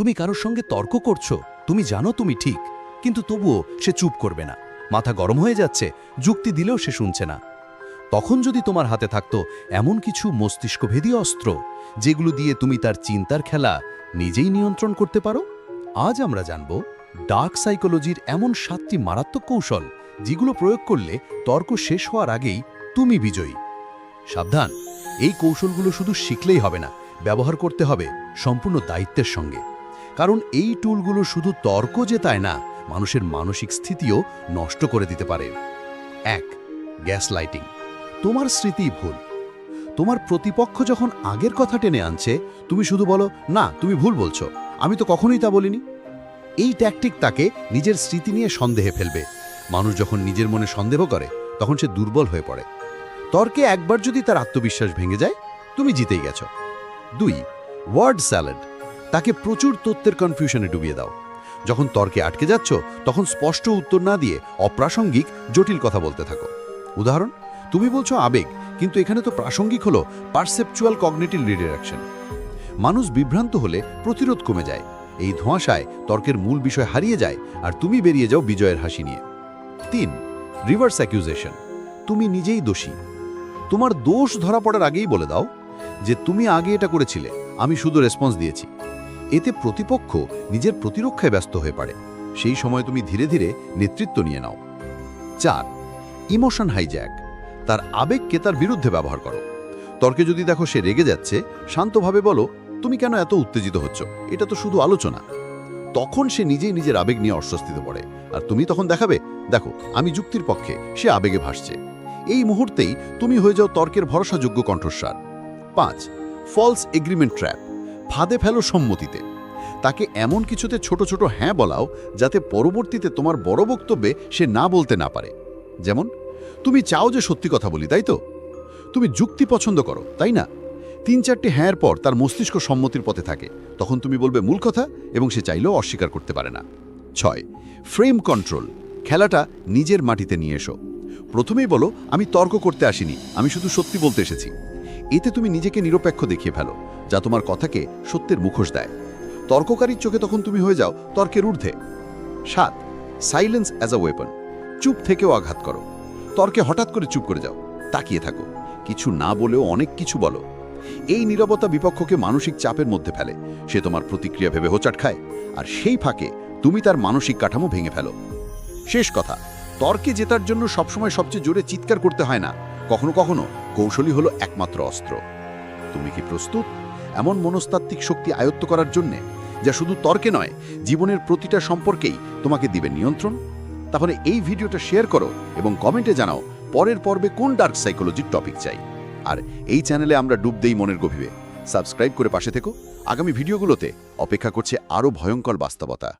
তুমি কারোর সঙ্গে তর্ক করছ, তুমি জানো তুমি ঠিক, কিন্তু তবুও সে চুপ করবে না। মাথা গরম হয়ে যাচ্ছে, যুক্তি দিলেও সে শুনছে না। তখন যদি তোমার হাতে থাকত এমন কিছু মস্তিষ্কভেদী অস্ত্র, যেগুলো দিয়ে তুমি তার চিন্তার খেলা নিজেই নিয়ন্ত্রণ করতে পারো? আজ আমরা জানব ডার্ক সাইকোলজির এমন সাতটি মারাত্মক কৌশল, যেগুলো প্রয়োগ করলে তর্ক শেষ হওয়ার আগেই তুমি বিজয়ী। সাবধান, এই কৌশলগুলো শুধু শিখলেই হবে না, ব্যবহার করতে হবে সম্পূর্ণ দায়িত্বের সঙ্গে। কারণ এই টুলগুলো শুধু তর্ক জেতায় না, মানুষের মানসিক স্থিতিও নষ্ট করে দিতে পারে। এক, গ্যাস লাইটিং। তোমার স্মৃতি ভুল। তোমার প্রতিপক্ষ যখন আগের কথা টেনে আনছে, তুমি শুধু বলো, না, তুমি ভুল বলছো। আমি তো কখনোই তা বলিনি। এই ট্যাকটিক তাকে নিজের স্মৃতি নিয়ে সন্দেহে ফেলবে। মানুষ যখন নিজের মনে সন্দেহ করে, তখন সে দুর্বল হয়ে পড়ে। তর্কে একবার যদি তার আত্মবিশ্বাস ভেঙে যায়, তুমি জিতেই গেছ। দুই ওয়ার্ড স্যালাড তাকে প্রচুর তথ্যের কনফিউশনে ডুবিয়ে দাও। যখন তর্কে আটকে যাচ্ছ, তখন স্পষ্ট উত্তর না দিয়ে অপ্রাসঙ্গিক, জটিল কথা বলতে থাকো। উদাহরণ, তুমি বলছো আবেগ, কিন্তু এখানে তো প্রাসঙ্গিক হলো পারসেপচুয়াল কগনেটিভ রিডারেকশন মানুষ বিভ্রান্ত হলে প্রতিরোধ কমে যায়। এই ধোঁয়াশায় তর্কের মূল বিষয় হারিয়ে যায় আর তুমি বেরিয়ে যাও বিজয়ের হাসি নিয়ে। তিন রিভার্স অ্যাকিউজেশন তুমি নিজেই দোষী। তোমার দোষ ধরা পড়ার আগেই বলে দাও যে তুমি আগে এটা করেছিলে, আমি শুধু রেসপন্স দিয়েছি। এতে প্রতিপক্ষ নিজের প্রতিরক্ষায় ব্যস্ত হয়ে পড়ে। সেই সময় তুমি ধীরে ধীরে নেতৃত্ব নিয়ে নাও। চার, ইমোশন হাইজ্যাক। তার আবেগকে তার বিরুদ্ধে ব্যবহার করো। তর্কে যদি দেখো সে রেগে যাচ্ছে, শান্তভাবে বলো, তুমি কেন এত উত্তেজিত হচ্ছ? এটা তো শুধু আলোচনা। তখন সে নিজেই নিজের আবেগ নিয়ে অস্বস্তিতে পড়ে। আর তুমি তখন দেখাবে, দেখো, আমি যুক্তির পক্ষে সে আবেগে ভাসছে। এই মুহূর্তেই তুমি হয়ে যাও তর্কের ভরসাযোগ্য কণ্ঠস্বার। পাঁচ ফলস এগ্রিমেন্ট ট্র্যাপ ফাঁদে ফেলো সম্মতিতে। তাকে এমন কিছুতে ছোট ছোট হ্যাঁ বলাও যাতে পরবর্তীতে তোমার বড় বক্তব্যে সে না বলতে না পারে। যেমন, তুমি চাও যে সত্যি কথা বলি, তাই তো? তুমি যুক্তি পছন্দ করো, তাই না? তিন চারটি হ্যাঁর পর তার মস্তিষ্ক সম্মতির পথে থাকে। তখন তুমি বলবে মূল কথা এবং সে চাইলেও অস্বীকার করতে পারে না। ছয়, ফ্রেম কন্ট্রোল, খেলাটা নিজের মাটিতে নিয়ে এসো। প্রথমেই বলো, আমি তর্ক করতে আসিনি, আমি শুধু সত্যি বলতে এসেছি। এতে তুমি নিজেকে নিরপেক্ষ দেখিয়ে ফেলো, যা তোমার কথাকে সত্যের মুখোশ দেয়। তর্ককারীর চোখে তখন তুমি হয়ে যাও তর্কের ঊর্ধ্বে। সাত সাইলেন্স অ্যাজ আ ওয়েপন চুপ থেকেও আঘাত করো। তর্কে হঠাৎ করে চুপ করে যাও, তাকিয়ে থাকো। কিছু না বলেও অনেক কিছু বলো। এই নীরবতা বিপক্ষকে মানসিক চাপের মধ্যে ফেলে। সে তোমার প্রতিক্রিয়া ভেবে হোচাট খায়, আর সেই ফাঁকে তুমি তার মানসিক কাঠামো ভেঙে ফেলো। শেষ কথা, তর্কে জেতার জন্য সবসময় সবচেয়ে জোরে চিৎকার করতে হয় না। কখনো কখনো কৌশলী হলো একমাত্র অস্ত্র। তুমি কি প্রস্তুত? এমন মনস্তাত্ত্বিক শক্তি আয়ত্ত করার জন্যে, যা শুধু তর্কে নয়, জীবনের প্রতিটা সম্পর্কেই তোমাকে দিবে নিয়ন্ত্রণ? তাহলে এই ভিডিওটা শেয়ার করো এবং কমেন্টে জানাও পরের পর্বে কোন ডার্ক সাইকোলজির টপিক চাই। আর এই চ্যানেলে আমরা ডুব দেই মনের গভীরে। সাবস্ক্রাইব করে পাশে থেকো। আগামী ভিডিওগুলোতে অপেক্ষা করছে আরও ভয়ঙ্কর বাস্তবতা।